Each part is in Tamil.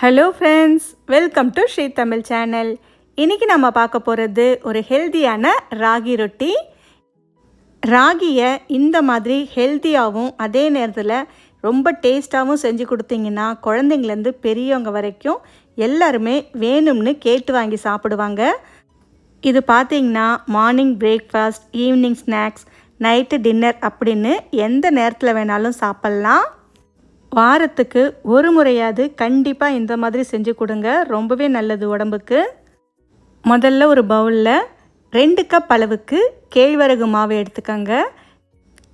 Hello friends welcome to Sri Tamil channel இன்றைக்கி நம்ம பார்க்க போகிறது ஒரு ஹெல்தியான ராகி ரொட்டி. ராகியை இந்த மாதிரி ஹெல்த்தியாகவும் அதே நேரத்தில் ரொம்ப டேஸ்ட்டாகவும் செஞ்சு கொடுத்தீங்கன்னா குழந்தைங்கலேருந்து பெரியவங்க வரைக்கும் எல்லாருமே வேணும்னு கேட்டு வாங்கி சாப்பிடுவாங்க. இது பார்த்தீங்கன்னா morning breakfast evening snacks night dinner அப்படின்னு எந்த நேரத்தில் வேணாலும் சாப்பிட்லாம். வாரத்துக்கு ஒரு முறையாவது கண்டிப்பாக இந்த மாதிரி செஞ்சு கொடுங்க. ரொம்பவே நல்லது உடம்புக்கு. முதல்ல ஒரு பவுலில் ரெண்டு கப் அளவுக்கு கேழ்வரகு மாவு எடுத்துக்கோங்க.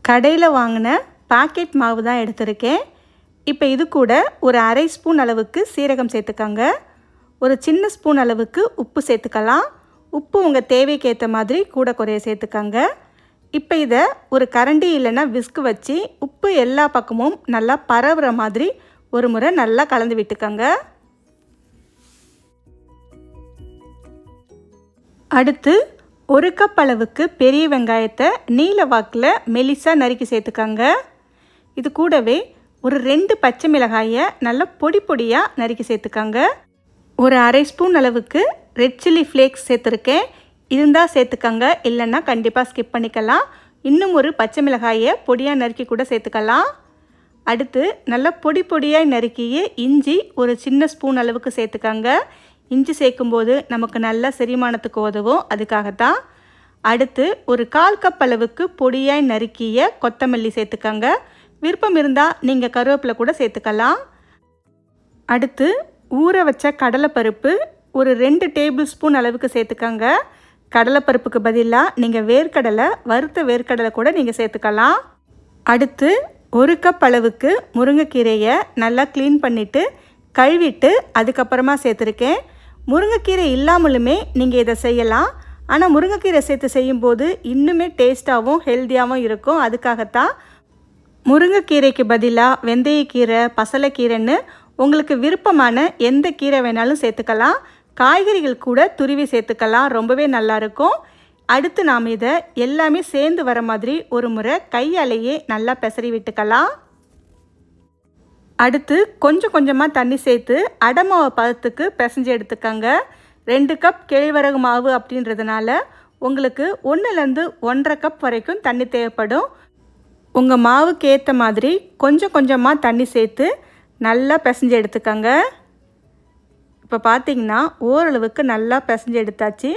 கடையில் வாங்கின பாக்கெட் மாவு தான் எடுத்திருக்கேன். இப்போ இது கூட ஒரு அரை ஸ்பூன் அளவுக்கு சீரகம் சேர்த்துக்கோங்க. ஒரு சின்ன ஸ்பூன் அளவுக்கு உப்பு சேர்த்துக்கலாம். உப்பு உங்கள் தேவைக்கு ஏற்ற மாதிரி கூட குறைய சேர்த்துக்கோங்க. இப்போ இதை ஒரு கரண்டி இல்லைன்னா விஸ்கு வச்சு உப்பு எல்லா பக்கமும் நல்லா பரவுற மாதிரி ஒரு முறை நல்லா கலந்து விட்டுக்கோங்க. அடுத்து ஒரு கப் அளவுக்கு பெரிய வெங்காயத்தை நீல வாக்கில் மெலிசாக நறுக்கி சேர்த்துக்கோங்க. இது கூடவே ஒரு ரெண்டு பச்சை மிளகாயை நல்லா பொடி பொடியாக நறுக்கி சேர்த்துக்கோங்க. ஒரு அரை ஸ்பூன் அளவுக்கு ரெட் சில்லி ஃப்ளேக்ஸ் சேர்த்துருக்கேன். இருந்தால் சேர்த்துக்கங்க. இல்லைன்னா கண்டிப்பாக ஸ்கிப் பண்ணிக்கலாம். இன்னும் ஒரு பச்சை மிளகாயை பொடியாக நறுக்கி கூட சேர்த்துக்கலாம். அடுத்து நல்லா பொடி பொடியாக நறுக்கிய இஞ்சி ஒரு சின்ன ஸ்பூன் அளவுக்கு சேர்த்துக்கோங்க. இஞ்சி சேர்க்கும்போது நமக்கு நல்ல செரிமானத்துக்கு உதவும். அதுக்காகத்தான் அடுத்து ஒரு கால் கப் அளவுக்கு பொடியாய் நறுக்கிய கொத்தமல்லி சேர்த்துக்கங்க. விருப்பம் இருந்தால் நீங்கள் கருவேப்பிலை கூட சேர்த்துக்கலாம். அடுத்து ஊற வச்ச கடலைப்பருப்பு ஒரு ரெண்டு டேபிள் ஸ்பூன் அளவுக்கு சேர்த்துக்கோங்க. கடலைப்பருப்புக்கு பதிலாக நீங்கள் வேர்க்கடலை வறுத்த வேர்க்கடலை கூட நீங்கள் சேர்த்துக்கலாம். அடுத்து ஒரு கப் அளவுக்கு முருங்கைக்கீரையை நல்லா க்ளீன் பண்ணிவிட்டு கழுவிட்டு அதுக்கப்புறமா சேர்த்துருக்கேன். முருங்கைக்கீரை இல்லாமலுமே நீங்கள் இதை செய்யலாம். ஆனால் முருங்கைக்கீரை சேர்த்து செய்யும்போது இன்னுமே டேஸ்ட்டாகவும் ஹெல்த்தியாகவும் இருக்கும். அதுக்காகத்தான் முருங்கைக்கீரைக்கு பதிலாக வெந்தயக்கீரை பசலைக்கீரைன்னு உங்களுக்கு விருப்பமான எந்த கீரை வேணாலும் சேர்த்துக்கலாம். காய்கறிகள் கூட துருவி சேர்த்துக்கலாம். ரொம்பவே நல்லாயிருக்கும் அடுத்து நாம் இதை எல்லாமே சேர்ந்து வர மாதிரி ஒரு முறை கையாலேயே நல்லா பெசரி விட்டுக்கலாம். அடுத்து கொஞ்சம் கொஞ்சமாக தண்ணி சேர்த்து அடமாவை பதத்துக்கு பிசைஞ்சு எடுத்துக்கோங்க. ரெண்டு கப் கேழ்வரகு மாவு அப்படின்றதுனால உங்களுக்கு ஒன்றுலேருந்து ஒன்றரை கப் வரைக்கும் தண்ணி தேவைப்படும். உங்கள் மாவுக்கு ஏற்ற மாதிரி கொஞ்சம் கொஞ்சமாக தண்ணி சேர்த்து நல்லா பிசைஞ்சு எடுத்துக்கோங்க. இப்போ பார்த்தீங்கன்னா ஓரளவுக்கு நல்லா பிசைஞ்சு எடுத்தாச்சு.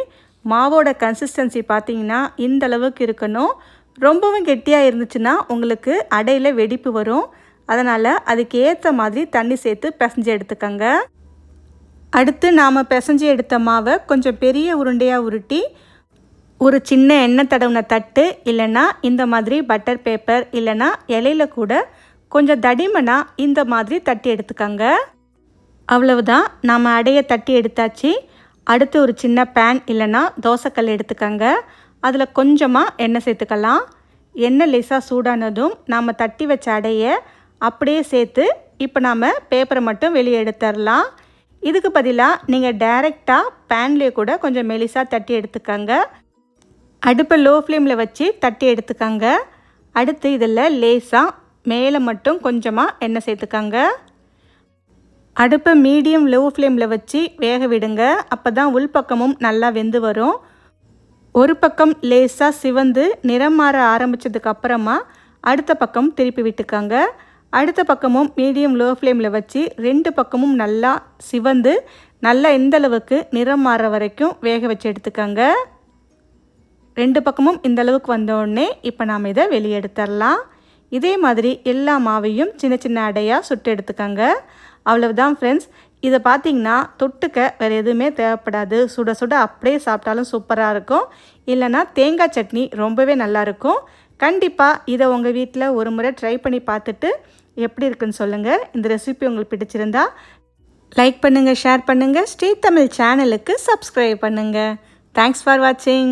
மாவோட கன்சிஸ்டன்சி பார்த்தீங்கன்னா இந்த அளவுக்கு இருக்கணும். ரொம்பவும் கெட்டியாக இருந்துச்சுன்னா உங்களுக்கு அடையில் வெடிப்பு வரும். அதனால் அதுக்கு ஏற்ற மாதிரி தண்ணி சேர்த்து பிசைஞ்சு எடுத்துக்கோங்க. அடுத்து நாம் பிசைஞ்சு எடுத்த மாவை கொஞ்சம் பெரிய உருண்டையாக உருட்டி ஒரு சின்ன எண்ணெய் தடவின தட்டு இல்லைன்னா இந்த மாதிரி பட்டர் பேப்பர் இல்லைன்னா இலையில கூட கொஞ்சம் தடிமனாக இந்த மாதிரி தட்டி எடுத்துக்கோங்க. அவ்வளவுதான். நாம் அடையை தட்டி எடுத்தாச்சு. அடுத்து ஒரு சின்ன பேன் இல்லைன்னா தோசைக்கல் எடுத்துக்கோங்க. அதில் கொஞ்சமாக எண்ணெய் சேர்த்துக்கலாம். எண்ணெய் லேசாக சூடானதும் நாம் தட்டி வச்ச அடையை அப்படியே சேர்த்து இப்போ நாம் பேப்பரை மட்டும் வெளியே எடுத்துடலாம். இதுக்கு பதிலாக நீங்கள் டைரெக்டாக பேன்லேயே கூட கொஞ்சம் மெலிசாக தட்டி எடுத்துக்கோங்க. அடுப்பை லோ ஃப்ளேமில் வச்சு தட்டி எடுத்துக்கோங்க. அடுத்து இதில் லேசாக மேலே மட்டும் கொஞ்சமாக எண்ணெய் சேர்த்துக்கோங்க. அடுப்பை மீடியம் லோ ஃப்ளேமில் வச்சு வேக விடுங்க. அப்போ தான் உள்பக்கமும் நல்லா வெந்து வரும். ஒரு பக்கம் லேசாக சிவந்து நிறம் மாற ஆரம்பித்ததுக்கு அப்புறமா அடுத்த பக்கம் திருப்பி விட்டுக்கோங்க. அடுத்த பக்கமும் மீடியம் லோ ஃப்ளேமில் வச்சு ரெண்டு பக்கமும் நல்லா சிவந்து நல்லா எந்தளவுக்கு நிறம் மாற வரைக்கும் வேக வச்சு எடுத்துக்கோங்க. ரெண்டு பக்கமும் இந்த அளவுக்கு வந்தோடனே இப்போ நாம் இதை வெளியே எடுத்துடலாம். இதே மாதிரி எல்லா மாவையும் சின்ன சின்ன அடையாக சுட்டு எடுத்துக்கோங்க. அவ்வளவுதான் ஃப்ரெண்ட்ஸ் இதை பார்த்தீங்கன்னா தொட்டுக்க வேறு எதுவுமே தேவைப்படாது. சுட சுட அப்படியே சாப்பிட்டாலும் சூப்பராக இருக்கும். இல்லைனா தேங்காய் சட்னி ரொம்பவே நல்லாயிருக்கும் கண்டிப்பாக இதை உங்கள் வீட்டில் ஒரு முறை ட்ரை பண்ணி பார்த்துட்டு எப்படி இருக்குன்னு சொல்லுங்கள் இந்த ரெசிபி உங்களுக்கு பிடிச்சிருந்தா லைக் பண்ணுங்கள் ஷேர் பண்ணுங்கள் ஸ்ரீ தமிழ் சேனலுக்கு சப்ஸ்கிரைப் பண்ணுங்கள் தேங்க்ஸ் ஃபார் வாட்சிங்